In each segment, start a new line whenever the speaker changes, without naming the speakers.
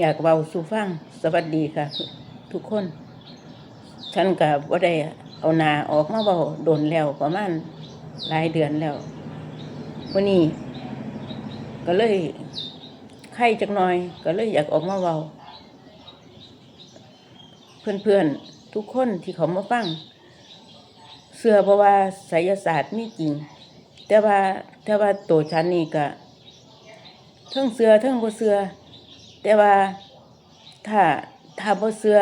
อยากเว้าสู่ฟังสวัสดีค่ะ ทุกคน ฉันกับว่าได้เอานาออกมาเบาโดนแล้วประมาณหลายเดือนแล้ววันนี้ก็เลยไข้จักหน่อย ก็เลยอยากออกมาเบาเพื่อนๆทุกคนที่เขามาฟังเสื้อเพราะว่าไสยศาสตร์มีจริง แต่ว่าแต่ว่าตัวฉันนี่ก็ทั้งเสือทั้งบ่เสือ แต่ว่าถ้าถ้าบ่เสื้อ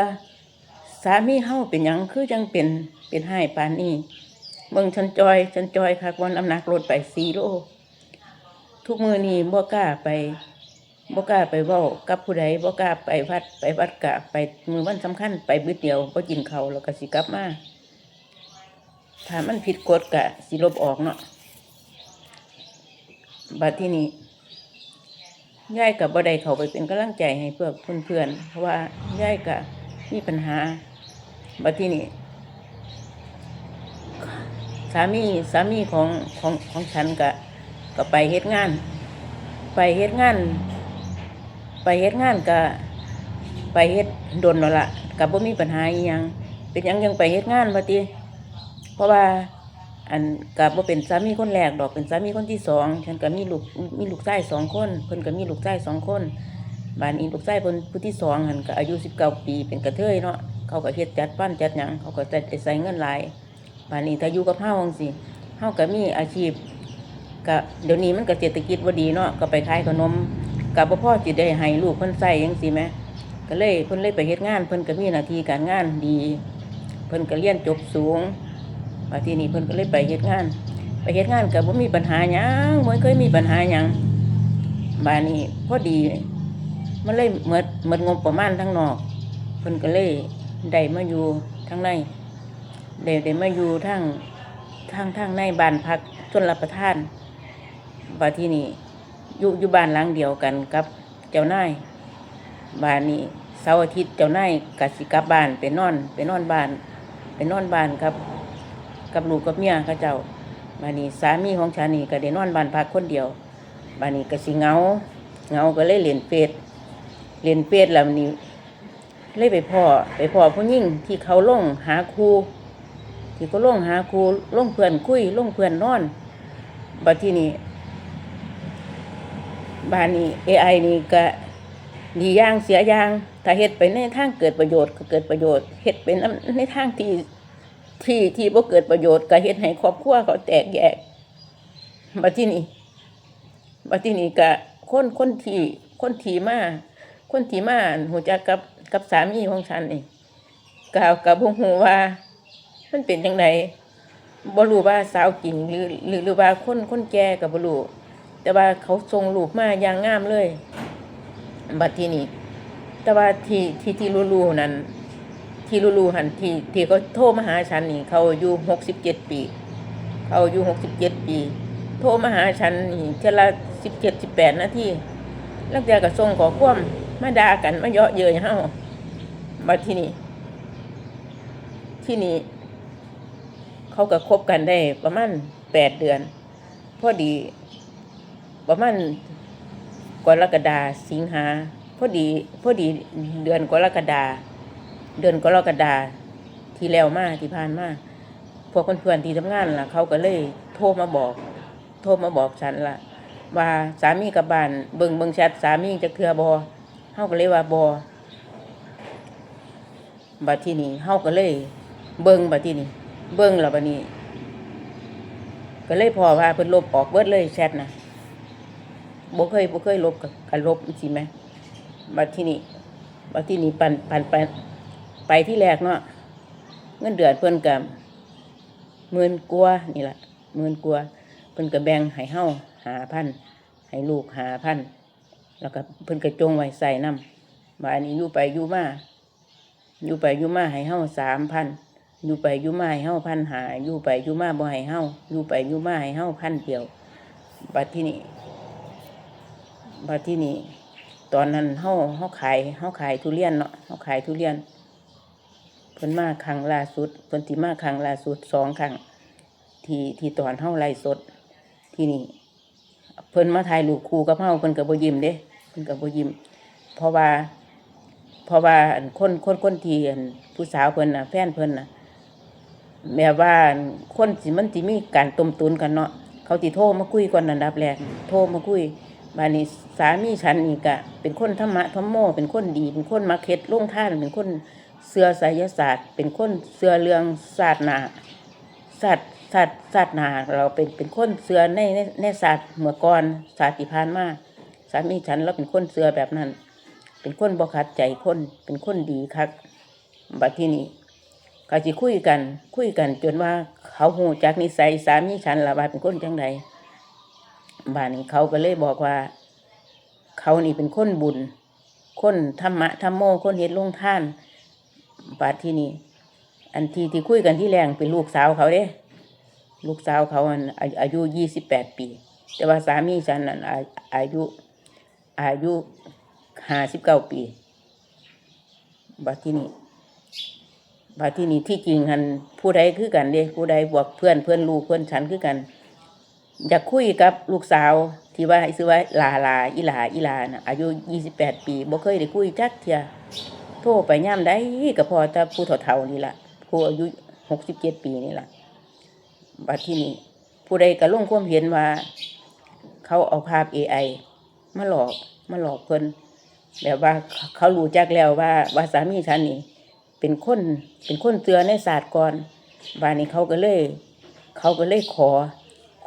สามีเฮาเป็นหยังคือจังเป็นเป็นให้ปานนี้เบิ่งฉันจอยฉันจอยคักวันน้ำหนักลดไป4โล ทุกมือนี้บ่กล้าไปบ่กล้าไปเว้ากับผู้ใดบ่กล้าไปวัดไปวัดกะไปมือวันสำคัญไปมื้อเดียวบ่กินเขาแล้วก็สิกลับมาถ้ามันผิดกฎกะสิลบออกเนาะบัดที่นี้ ยายกับบ่ได้เขาไปเป็นกำลังใจให้เพื่อเพื่อนๆเพราะว่ายายกับมีปัญหาบัดที่นี้สามีสามีของของของฉันกะก็ไปเฮ็ดงาน ไปเฮ็ดงาน ไปเฮ็ดงานกะไปเฮ็ดดนแล้วล่ะกับบ่มีปัญหาอีหยังเป็นยังยังไปเฮ็ดงานบัดนี้เพราะว่า อันกับว่าเป็นสามีคนแรกดอกเป็นสามีคนที่สองฉันก็มีลูกมีลูกชายสองคนเพิ่นก็มีลูกชายสองคนบ้านนี้ลูกชายเพิ่นผู้ที่สองหันก็อายุสิบเก้าปีเป็นกระเทยเนาะเขาก็เฮ็ดจัดปั้นจัดหยังเขาก็จะใส่เงินหลายบ้านนี้ถ้าอยู่กับเฮาจังซี่เฮาก็มีอาชีพก็เดี๋ยวนี้มันก็เศรษฐกิจบ่ดีเนาะก็ไปขายขนมก็บ่พอสิได้ให้ลูกเพิ่นใส่จังซี่แหมก็เลยเพิ่นเลยไปเฮ็ดงาน เพิ่นก็มีหน้าที่การงานดี เพิ่นก็เรียนจบสูง ว่าที่นี่เพิ่นก็เลยไปเฮ็ดงาน ไปเฮ็ดงานก็บ่มีปัญหาหยังบ่เคยมีปัญหาหยังบาดนี้พอดี มันเลยหมดหมดงบประมาณทั้งนอกเพิ่นก็เลยได้มาอยู่ทางในได้ได้มาอยู่ทางทางทางในบ้านพักชนรับประทานบาที่นี่อยู่อยู่บ้านหลังเดียวกันกับเจ้านายบ้านนี้เสาร์อาทิตย์เจ้านายก็สิกลับบ้านไปนอนไปนอนบ้านไปนอนบ้านครับ กับลูกกับเมียเขาเจ้าบานี้สามีของฉันนี่ก็ได้นอนบ้านพักคนเดียวบานี้ก็สิเงาเงาก็เลยเล่นเฟซเล่นเฟซแล้วนี่เลยไปพ่อไปพ่อผู้หญิงที่เขาล่งหาครูที่เขาลงหาครูล่งเพื่อนคุยล่งเพื่อนนอนบัดที่นี่บ้านนี้ AI นี่ก็ดีย่างเสียย่าง ถ้าเฮ็ดไปในทางเกิดประโยชน์ก็เกิดประโยชน์เฮ็ดไปในในทางที่ ที่ที่บ่เกิดประโยชน์ก็เฮ็ดให้ครอบครัวเขาแตกแยกบัดที่นี่บัดที่นี่ก็คนคนที่คนที่มาคนที่มาหูจักกับกับสามีของฉันนี่ก็ก็บ่ฮู้ว่า มันเป็นจังไดบ่รู้ว่าสาวกินหรือหรือหรือว่าคนคนแก่ก็บ่รู้แต่ว่าเขาส่งรูปมาอย่างงามเลยบัดที่นี่แต่ว่าที่ที่ที่รู้ๆนั้น ที่รู้ๆหันที่ที่เขาโทรมาหาฉันนี่เขาอายุหกสิบเจ็ดปี เขาอายุหกสิบเจ็ดปี โทรมาหาฉันนี่เทละสิบเจ็ดสิบแปดนาทีแล้วแกก็ส่งขอความมาด่ากันมาเยาะเย้ยเฮาบัดที่นี่ ที่นี่ เขาก็คบกันได้ประมาณแปดเดือน พอดี ประมาณกรกฎาสิงหาพอดี พอดีเดือนกรกฎา เดือนกรกฎาที่แล้วมาที่ผ่านมาพวกเพื่อนๆที่ทำงานล่ะ เขาก็เลยโทรมาบอก โทรมาบอกฉันล่ะ ว่าสามีกับบ้านเบิ่งเบิ่งแชทสามีจะเคลือบอเฮาก็เลยว่าบอบัดที่นี่เฮาก็เลย เบิ่งบัดที่นี่เบิ่งแล้วบัดนี้ ก็เลยพอว่าเพิ่นลบออกเบิดเลยแชทนะบ่เคยบ่เคยลบกับกันลบสิแหมบัดที่นี่บัดที่นี่ปันปันไป ไปที่แรกเนาะเงินเดือนเพิ่นกับหมื่นกว่านี่แหละหมื่นกว่าเพิ่นก็แบ่งให้เฮาหาพันให้ลูกหาพันแล้วก็เพิ่นก็จงไว้ใส่น้ำบาดนี้อยู่ไปอยู่มาอยู่ไปอยู่มาให้เฮาสามพันอยู่ไปอยู่มาให้เฮาพันหาอยู่ไปอยู่มาบ่ให้เฮาอยู่ไปอยู่มาให้เฮาพันเดียวบัดที่นี่บัดที่นี่ตอนนั้นเฮาเฮาขายเฮาขายทุเรียนเนาะเฮาขายทุเรียน พิ่นมาครั้งล่าสุดเพิ่นสิมาครั้งล่าสุดสองครั้งที่ที่ตอนเฮาไล่สดที่นี่เพิ่นมาถ่ายรูปคู่กับเฮาเพิ่นก็บ่ยิ้มเด้เพิ่นก็บ่ยิ้มเพราะว่า เพราะว่าคนคนคนที่ผู้สาวเพิ่นน่ะแฟนเพิ่นน่ะแบบว่าคนสิมันสิมีการต้มตุนกันเนาะเขาสิโทรมาคุยก่อนอันดับแรกโทรมาคุยบานี้สามีฉันนี่ก็เป็นคนธรรมะธรรมโมเป็นคนดี เป็นคนมักเฮ็ดลงท่านเป็นคน เชื่อไสยศาสตร์ เป็นคนเชื่อเรื่องศาสนาศาสตร์ศาสตร์ศาสนาเราเป็นเป็นคนเชื่อในในในศาสตร์เมื่อก่อนศาสตร์ที่ผ่านมาสามีฉันเราเป็นคนเชื่อแบบนั้น เป็นคนบ่ขัดใจคนเป็นคนดีคักบัดที่นี้ก็สิคุยกัน คุยกันจนว่าเขาหูจากนิสัยสามีฉันละว่าเป็นคนจังใดบ้านนี้เขาก็เลยบอกว่า เขานี่เป็นคนบุญ คนธรรมะธรรมโมคนเฮ็ดลงท่าน บัดที่นี้อันที่ที่คุยกันที่แรงเป็นลูกสาวเขาเด้ ลูกสาวเขาอันอายุยี่สิบแปดปี แต่ว่าสามีฉันนั้นอายุอายุห้าสิบเก้าปีบัดที่นี่บัดที่นี่ที่จริงหันผู้ใดคือกันเด้ผู้ใดบวกเพื่อนเพื่อนลูกเพื่อนฉันคือกัน อยากคุยกับลูกสาวที่ว่าซื้อว่าลาลาอีลาอีลานะอายุยี่สิบแปดปีบ่เคยได้คุยจักเทีย โทรไปย่ามได้ก็พอแต่ผู้เฒ่าๆนี่ล่ะผู้อายุหกสิบเจ็ดปีนี่ล่ะบัดที่นี่ผู้ใดก็ลงความเห็นว่า เขาเอาภาพ AI มาหลอกมาหลอกเพิ่นแบบว่าเขารู้จักแล้วว่าว่าสามีฉันนี่ เป็นคนเป็นคนเตือในศาสตร์ก่อนบานนี้เขาก็เลย เขาก็เลยขอ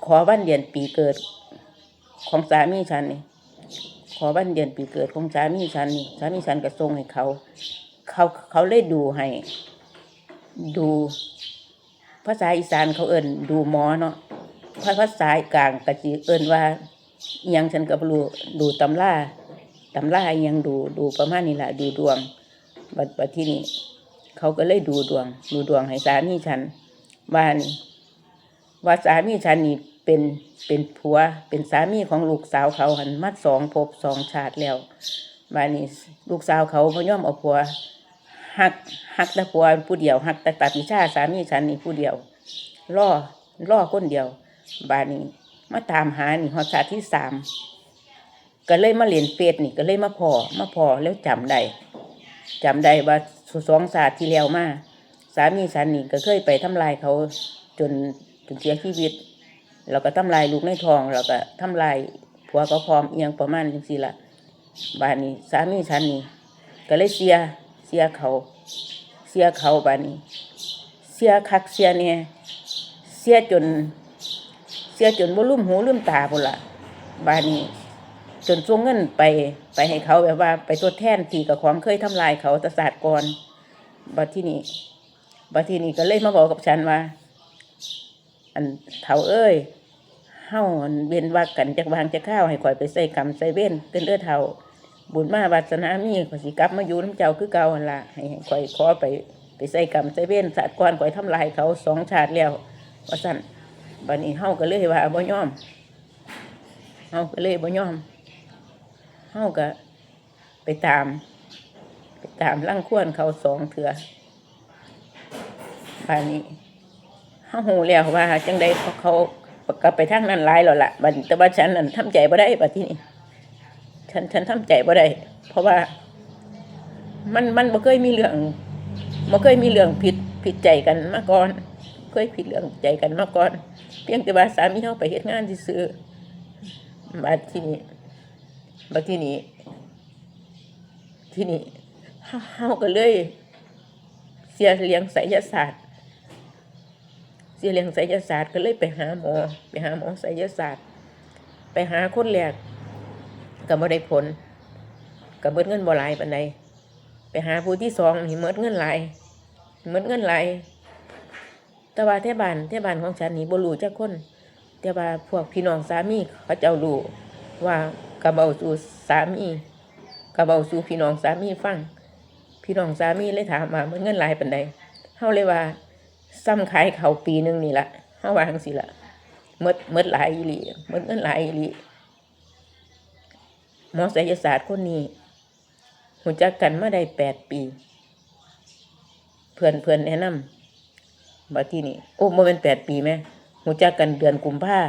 ขอวันเดือนปีเกิด ของสามีฉันนี่ ขอวันเดือนปีเกิดของสามีฉันสามีฉันก็ส่งให้เขา เขาเขาเลยดูให้ ดู ภาษาอีสานเขาเอิ้นดูหมอเนาะภาภาษากลางก็สิเอิ้นว่ายังฉันก็บ่รู้ดูตำราตำราอิหยังดูดูประมาณนี้แหละดูดวงบัดบัดที่นี่เขาก็เลยดูดวง ดูดวงให้สามีฉันว่านว่าสามีฉันนี่ เป็นเป็นผัวเป็นสามีของลูกสาวเขาหันมัดสองภพสองชาติแล้วว่านี่ลูกสาวเขาบ่อมเอาผัวหักหักแต่ผัวผู้เดียวหักแต่ตัดวิชาสามีฉันนี่ผู้เดียวล่อล่อคนเดียว บานี้มาตามหานี่ฮอดชาติที่สามก็เลยมาเรียนเฟซนี่ก็เลยมาพอมาพอแล้วจำได้จำได้ว่าสองศาสตร์ที่แล้วมาสามีฉันนี่ก็เคยไปทำลายเขาจนจนเสียชีวิต แล้วก็ทำลายลูกในท้องแล้วก็ทำลายผัวเขาพร้อมเอียงประมาณจังซี่ละบานนี้สามีฉันนี่ก็เลยเสียเสียเขา เสียเขาบานนี้ เสียคักเสียเนี่ยเสียจน เสียจนบ่ลืมหูลืมตาพุ่นละบานนี้ จนส่งเงินไปไปให้เขาแบบว่า ไปทดแทนที่กับของเคยทำลายเขาตศาสตร์ก่อนบัดที่นี่บัดที่นี่ก็เลยมาบอกกับฉันว่า อันเฒ่าเอ้ย เฮาเว้นวักกันจากวางจะข้าวให้ข่อยไปใส่กรรมใส่เว้นเกินเด้อเฒ่าบุญมาวาสนามีข่อยสิกลับมาอยู่น้ำเจ้าคือเก่าหันละให้ให้ข่อยขอไปไปใส่กรรมใส่เว้นศาสตร์ก่อนข่อยทำลายเขาสองชาติแล้วว่าซั่นบัดนี้เฮาก็เลยว่าบ่ยอมเฮาก็เลยบ่ยอมเฮาก็ไปตาม ไปตามร่างควนเขาสองเถื่อบ้านนี้เฮาหูแล้วว่าจังใดเขาเขา กลับไปทางนั้นหลายแล้วล่ะบัดแต่ว่าฉันนั่นทำใจบ่ได้บัดที่นี่ฉันฉันทำใจบ่ได้เพราะว่า มันมันบ่เคยมีเรื่องบ่เคยมีเรื่องผิดผิดใจกันมาก่อน เคยผิดเรื่องใจกันมาก่อน เพียงแต่ว่าสามีเฮาไปเฮ็ดงานซื่อบัดที่นี่บัดที่นี้ที่นี่เฮาเฮาก็เลยเสียเลี้ยงไสยศาสตร์ สียเลี้ยงไสยศาสตร์ก็เลยไปหาหมอ ไปหาหมอไสยศาสตร์ ไปหาคนแรกก็บ่ได้ผลก็เบิดเงินบ่หลายปานใดไปหาผู้ที่สองนี่เบิดเงินหลายเบิดเงินหลายแต่ว่าแท่บ้านแท่บ้านของฉันนี่บ่รู้จักคนแต่ว่าพวกพี่น้องสามีเขาเจ้ารู้ว่ากระเบาสู่สามีกระเบาสู่พี่น้องสามีฟังพี่น้องสามีเลยถามว่ามันเงินหลายปานใดเฮาเลยว่า ซ้ำขายเขาปีหนึงนี่ละเฮาวังซี่ละมดมดหลายอีหลีมดเงินหลายอีหลีหมอไสยศาสตร์คนนี้หูจักกันมาได้แปดปี เพื่อนเพื่อนแนะนำบัดที่นี่โอ้บ่เป็นแปดปีไหมหูจักกันเดือนกุมภา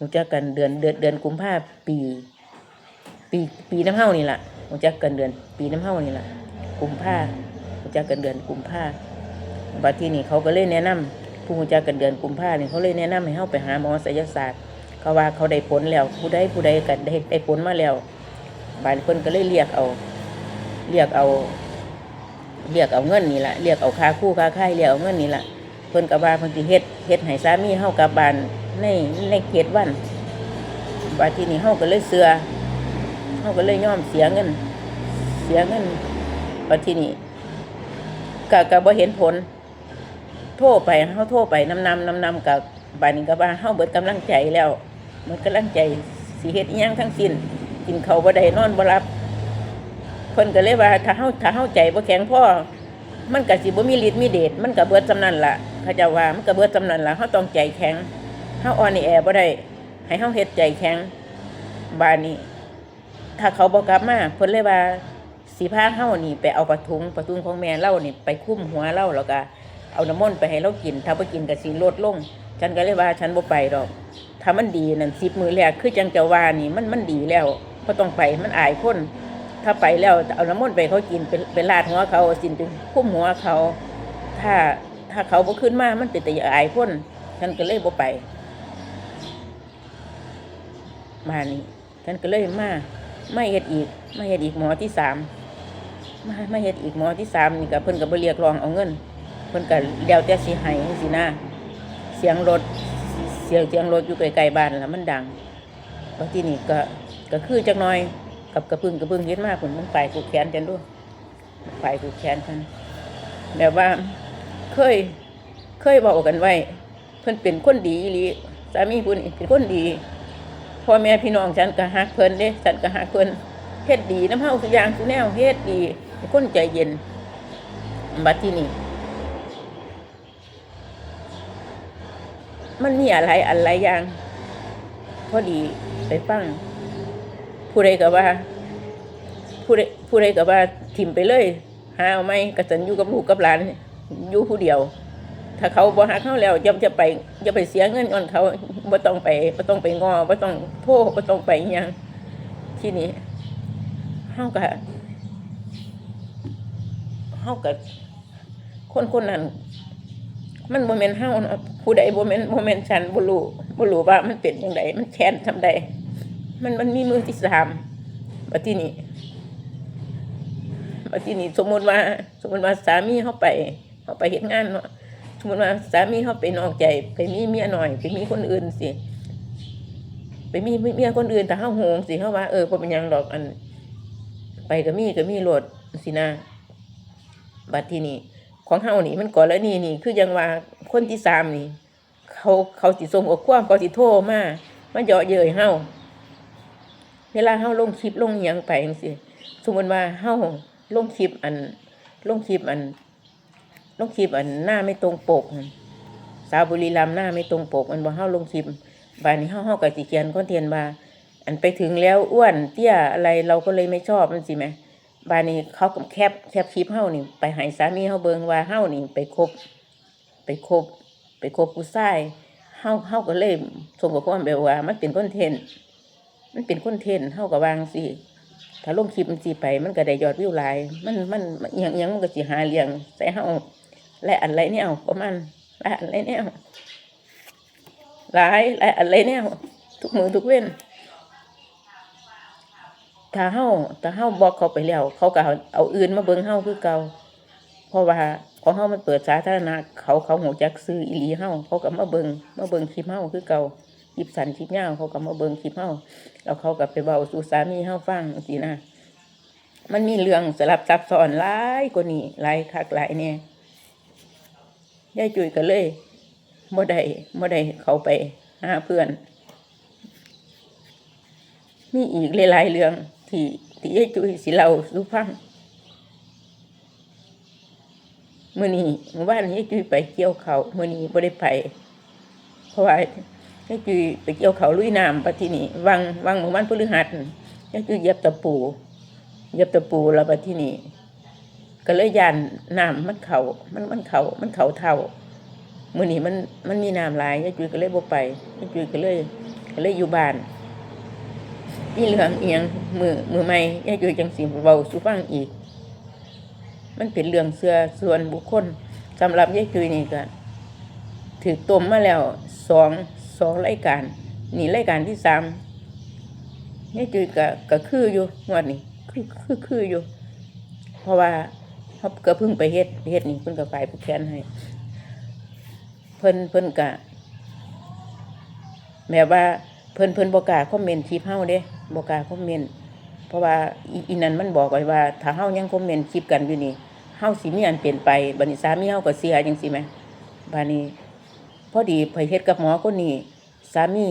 รู้จักกันเดือนเดือนเดือนกุมภาปี ปีปีน้ำเฮานี่แหละรู้จักกันเดือน ปีน้ำเฮานี่ละกุมภารู้จักกันเดือนกุมภา บัดที่นี่เขาก็เลยแนะนำผู้รู้จักกันเดือนกุมภานี่เขาเลยแนะนำให้เฮาไปหาหมอไสยศาสตร์ เขาว่าเขาได้ผลแล้วผู้ใดผู้ใดก็ได้ได้ผลมาแล้วบานเพิ่นก็เลยเรียกเอา เรียกเอาเรียกเอาเงินนี่แหละเรียกเอาค่าคู่ค่าค่ายเรียกเอาเงินนี่แหละเพิ่นก็ว่าเพิ่นสิเฮ็ดเฮ็ดให้สามีเฮากับบานในในเขตวันบาทีนี้เฮาก็เลยเสือเฮาก็เลยยอมเสียเงิน เสียเงินบาทีนี้ก็ก็บ่เห็นผล โทรไปเฮาโทรไปนำนำนำนำกับบานี้ก็ว่าเฮาเบิดกำลังใจแล้วเหมดกำลังใจสิเฮ็ดอิหยังทั้งสิ้นกินเขาบ่ได้นอนบ่หลับเพิ่นก็เลยว่าถ้าเฮาถ้าเฮาใจบ่แข็งพอมันก็สิบ่มีฤทธิ์มีเดชมันก็เบิดสำนันล่ะเขาจ้าว่ามันก็เบิดสำนันล่ะเฮาต้องใจแข็งเฮาอ่อนแอบ่ได้ให้เฮาเฮ็ดใจแข็งบานนี้ ถ้าเขาบ่กลับมาเพิ่นเลยว่าสิพาเฮานี่ไปเอาปะทุงปะทุงของแม่เล่านี่ไปคุ้มหัวเล่าแล้วก็ เอาน้ำมนต์ไปให้เรากิน ถ้าบ่กินก็สิลดลง ฉันก็เลยว่าฉันบ่ไปดอก ถ้ามันดีนั่น10มื้อแรกคือจังจะว่านี่มันมันดีแล้วบ่ต้องไปมันอายคน ถ้าไปแล้วเอาน้ำมนต์ไปเขากินเป็นเป็นลาดหัวเขาสินเป็นคุ้มหัวเขา ถ้าถ้าเขาบ่ขึ้นมา มันเป็นแต่อายคนฉันก็เลยบ่ไป มานี่ฉันก็เลยมาไม่เฮ็ดอีกไม่เฮ็ดอีกหมอที่สามมาไม่เฮ็ดอีกหมอที่สามนี่ก็เพิ่นก็บ่เรียกรองเอาเงิน เพิ่นก็แล้วแต่สิให้จังซี่นะเสียงรถเสียงเสียงรถอยู่ไกลๆบ้านแล้วมันดังบางทีนี่ก็ก็คือจักหน่อยกับกระพึ่งกระพึ่งเฮ็ดมากผลมันไปกูแขนจันด้วยไปกูแขนกันแบบว่าเคยเคยบอกกันไว้ เพิ่นเป็นคนดีอีหลีสามีเพิ่นเป็นคนดีพ่อแม่พี่น้องฉันก็ฮักเพิ่นเด้ฉันก็ฮักเพิ่นเฮ็ดดีน้ำเฮาทุกอย่างทุกแนวเฮ็ดดีคนใจเย็นบัดที่นี่ มันมีอะไรอะไรอย่าง พอดีไปฟังผู้ใดก็ว่า ผู้ใดผู้ใดก็ว่าทิมไปเลย หาเอาไหมกระสันอยู่กับลูกกับหลานอยู่ผู้เดียว ถ้าเขาบ่หาเขาแล้วย่อมจะไปอย่าไปเสียเงินก่อนเขาบ่ต้องไปบ่ต้องไปงอบ่ต้องโทษบ่ต้องไปอิหยังที่นี้เฮาก็เฮาก็คนคนนั้น มันบ่แม่นเฮาเนาผู้ใดบ่แม่นบ่แม่นต์ฉันบ่รู้บ่รู้ว่ามันเป็นจังไดมันแค้นทำใดมันมันมีมือที่สามบัดที่นี่บัดที่นี่สมมติว่า สมมติว่าสามีเขาไปเขาไปเฮ็ดงานเนาะสมมติว่าสามีเขาไปนอกใจ ไปมีเมียหน่อย ไปมีคนอื่นสิไปมีเมียคนอื่นแต่เขาโหงสิเขาว่าเออพอเป็นหยังดอกอัน ไปก็มีก็มีโหลดสินะบัดที่นี่ ของเฮานี่มันก่อนแล้วนี่นี่ คือยังว่าคนที่สามนี่ เขาเขาสิส่งข้อความเขาสิโทรมามาเยาะเย้ยเฮาเวลาเฮาลงคลิปลงยังไปจังซี่สมมติว่าเฮาลงคลิปอันลงคลิปอันลงคลิปอันหน้าไม่ตรงปกสาวบุรีรัมหน้าไม่ตรงปก มันบ่เฮาลงคลิปบานนี้เฮาเฮาก็สิเขียนคอนเทนต์ว่าอันไปถึงแล้วอ้วนเตี้ยอะไรเราก็เลยไม่ชอบมันสิแหม บานนี้เขาก็แคปแคปคลิปเฮานี่ไปให้สามีเฮาเบิงว่าเฮานี่ไปคบ ไปคบ ไปคบผู้ชายเฮาเฮาก็เลยส่งข้อความแบบว่า มันเป็นคอนเทนต์มันเป็นคอนเทนต์เท่ากับวางสิถ้าลงคลิปมันสิไป มันก็ได้ยอดวิวหลาย มันมันอหยังอหยังมันก็สิหาเลี้ยงใส่เฮาและอะไรเนี่ยประมาณและอะไรเนี่ยหลายและอะไรเนี่ยทุกมือทุกเว้น ถ้าเฮาถ้าเฮาบอกเขาไปแล้ว เขาก็เอาเอาอื่นมาเบิ่งเฮาคือเก่าเพราะว่าของเฮามันเปิดสาธารณะเขาเขาหูจักซื้ออีหลีเฮาเขาก็มาเบิ่งมาเบิ่งคลิปเฮาคือเก่าคลิปสันคลิปยาวเขาก็มาเบิ่งคลิปเฮาแล้วเขาก็ไปเบาสู่สามีเฮาฟังสินะมันมีเรื่องสลับซับซ้อนหลายกว่านี้หลายคักหลายเนี่ยยายจุยก็เลยบ่ได้บ่ได้เขาไปหาเพื่อน มีอีกหลายๆเรื่อง ที่ที่ยายจุยสิเล่าสู่ฟังมื้อนี้เมื่อวานยายจุยไปเกี่ยวเขามื้อนี้บ่ได้ไปเพราะว่ายายจุยไปเกี่ยวเขาลุยน้ำปะที่นี่วังวังหมู่บ้านพฤหัสยายจุยเย็บตะปูเย็บตะปูแล้วปะที่นี่ก็เลยยานน้ำมันเขามันมันเขามันเขาเท่ามื้อนี้มันมันมีน้ำหลายยายจุยก็เลยบ่ไปยายจุยก็เลยก็เลยอยู่บ้าน มีเรื่องเอียงมือมือใหม่ยายจุยจังสิเว้าสู่ฟังอีก มันเป็นเรื่องเชื่อส่วนบุคคลสำหรับยายจุยนี่ก็ถือต้มมาแล้วสองสองรายการนี่รายการที่สามยายจุยก็ก็คืออยู่งวดนี้คือคือคืออยู่ เพราะว่าเขาก็เพิ่งไปเฮ็ดเฮ็ดนี่เพิ่นก็ฝ่ายผู้แทนให้ เพิ่นเพิ่นก็แบบว่าเพิ่นเพิ่นบ่กล้าคอมเมนต์คลิปเฮาเด้ บ่กล้าคอมเมนต์เพราะว่าอีนั้นมันบอกไว้ว่า ถ้าเฮายังคอมเมนต์คลิปกันอยู่นี่เฮาสิมีอันเปลี่ยนไปบัดนี้สามีเฮาก็เสียจังซี่แหมบัดนี้พอดีไปเฮ็ดกับหมอคนนี้สามี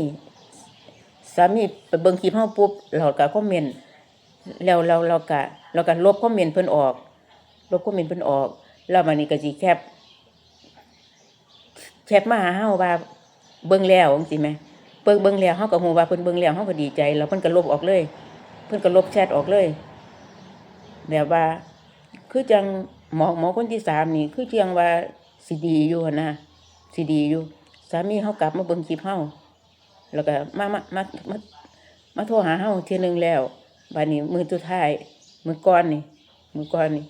สามีไปเบิ่งคลิปเฮาปุ๊บเราก็คอมเมนต์แล้วเราเราก็เราก็ลบคอมเมนต์เพิ่นออกลบคอมเมนต์เพิ่นออก แล้วบัดนี้ก็สิแคปแคปมาหาเฮาว่าเบิ่งแล้วจังซี่แหม เบิ่งเบิ่งแล้วเฮาก็ฮู้ว่าเพิ่นเบิ่งแล้วเฮาก็ดีใจ แล้วเพิ่นก็ลบออกเลย เพิ่นก็ลบแชทออกเลยแบบว่า คือจังหมอหมอคนที่สามนี่ คือจังว่าสิดีอยู่นะสิดีอยู่ สามีเฮากลับมาเบิ่งคลิปเฮาแล้วก็มามามามามาโทรหาเฮาเทียหนึงแล้วบัดนี้มือสุดท้ายมือก่อนนี่มือก่อนนี่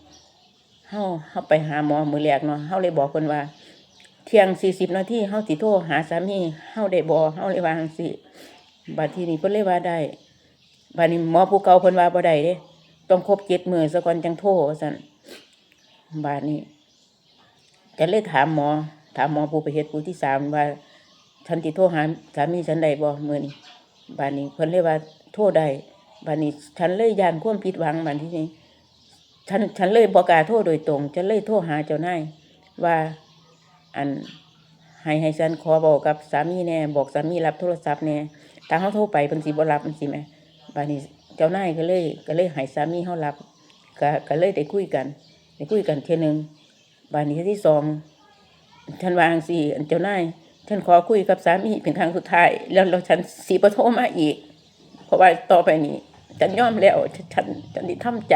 เฮาเฮาไปหาหมอมือแรกเนาะเฮาเลยบอกเพิ่นว่า เที่ยงสี่สิบนาทีเฮาสิโทรหาสามีเฮาได้บ่เฮาเลยวาจังซี่บัดทีนี้เพิ่นเลยว่าได้บัดนี้หมอผู้เก่าเพิ่นว่าบ่ได้เด้ต้องครบเจ็ดมือซะก่อนจังโทรว่าซั่นบัดนี้ก็เลยถามหมอ ถามหมอผู้ไปเฮ็ดผู้ที่สามว่าฉันสิโทรหาสามีฉันได้บ่มื้อนี้บัดนี้เพิ่นเลยว่าโทรได้บัดนี้ฉันเลยย่านความผิดหวังบัดทีนี้ฉันฉันเลยบ่กล้าโทรโดยตรงฉันเลยโทรหาเจ้านายว่า อันให้ให้ฉันขอบอกกับสามีแน่บอกสามีรับโทรศัพท์แน่ถ้าเขาโทรไปเพิ่นสิบ่รับมันสิแหมบาดนี้เจ้านายก็เลยก็เลยให้สามีเขารับก็ก็เลยได้คุยกันได้คุยกันเทื่อนึงบาดนี้ที่สองฉันวางสิอันเจ้านายฉันขอคุยกับสามีเป็นครั้งสุดท้าย แล้วแล้วฉันสิบ่โทรมาอีก เพราะว่าต่อไปนี้ฉันยอมแล้วฉันฉันได้ทำใจ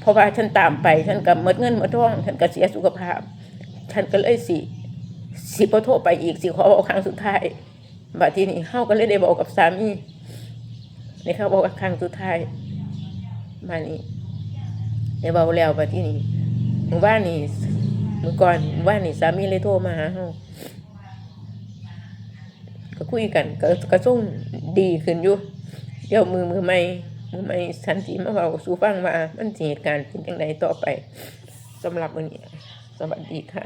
เพราะว่าฉันตามไปฉันก็หมดเงินหมดทองฉันก็เสียสุขภาพ ฉันก็เลยสิสิบ่โทรไปอีกสิขอบอกครั้งสุดท้ายบัดทีนี้เฮาก็เลยได้บอกกับสามีนี่เขาบอกครั้งสุดท้ายมานี่ได้เบาแล้วบัดทีนี้เมื่อวานนี่เมื่อก่อนเมื่อวานนี่สามีเลยโทรมาหาเฮาก็คุยกันก็ก็ส่งดีขึ้นอยู่เดี๋ยวมือมือใหม่มือใหม่สันติมาเบาสู่ฟังว่ามันเหตุการณ์เป็นจังไดต่อไปสำหรับวันนี้ สวัสดีค่ะ